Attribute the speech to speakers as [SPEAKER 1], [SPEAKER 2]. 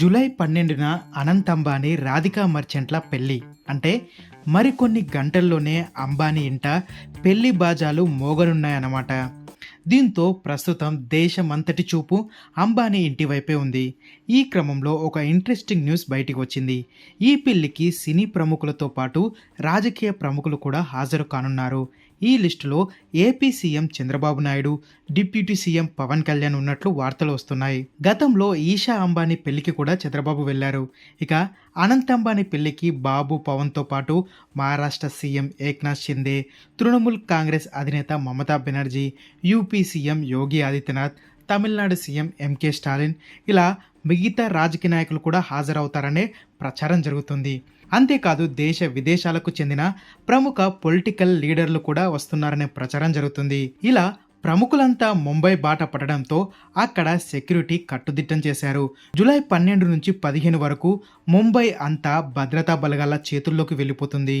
[SPEAKER 1] July పన్నెండున అనంత్ అంబానీ రాధికా మర్చెంట్ల పెళ్ళి. అంటే మరికొన్ని గంటల్లోనే అంబానీ ఇంట పెళ్ళి బాజాలు మోగనున్నాయన్నమాట. దీంతో ప్రస్తుతం దేశమంతటి చూపు అంబానీ ఇంటి వైపే ఉంది. ఈ క్రమంలో ఒక ఇంట్రెస్టింగ్ న్యూస్ బయటికి వచ్చింది ఈ పెళ్ళికి సినీ ప్రముఖులతో పాటు రాజకీయ ప్రముఖులు కూడా హాజరు కానున్నారు. ఈ లిస్టులో AP CM Chandrababu Naidu deputy CM Pawan Kalyan ఉన్నట్లు వార్తలు వస్తున్నాయి. గతంలో ఈషా అంబానీ పెళ్ళికి కూడా చంద్రబాబు వెళ్ళారు ఇక అనంత్ అంబానీ పెళ్ళికి బాబు పవన్తో పాటు మహారాష్ట్ర సీఎం ఏక్నాథ్ షిందే తృణమూల్ కాంగ్రెస్ అధినేత Mamata Banerjee UP CM Yogi Adityanath Tamil Nadu CM M K Stalin ఇలా మిగతా రాజకీయ నాయకులు కూడా హాజరవుతారనే ప్రచారం జరుగుతుంది. అంతేకాదు దేశ విదేశాలకు చెందిన ప్రముఖ పొలిటికల్ లీడర్లు కూడా వస్తున్నారనే ప్రచారం జరుగుతుంది. ఇలా ప్రముఖులంతా ముంబై బాట పడడంతో అక్కడ సెక్యూరిటీ కట్టుదిట్టం చేశారు. జూలై పన్నెండు నుంచి పదిహేను వరకు ముంబై అంతా భద్రతా బలగాల చేతుల్లోకి వెళ్ళిపోతుంది.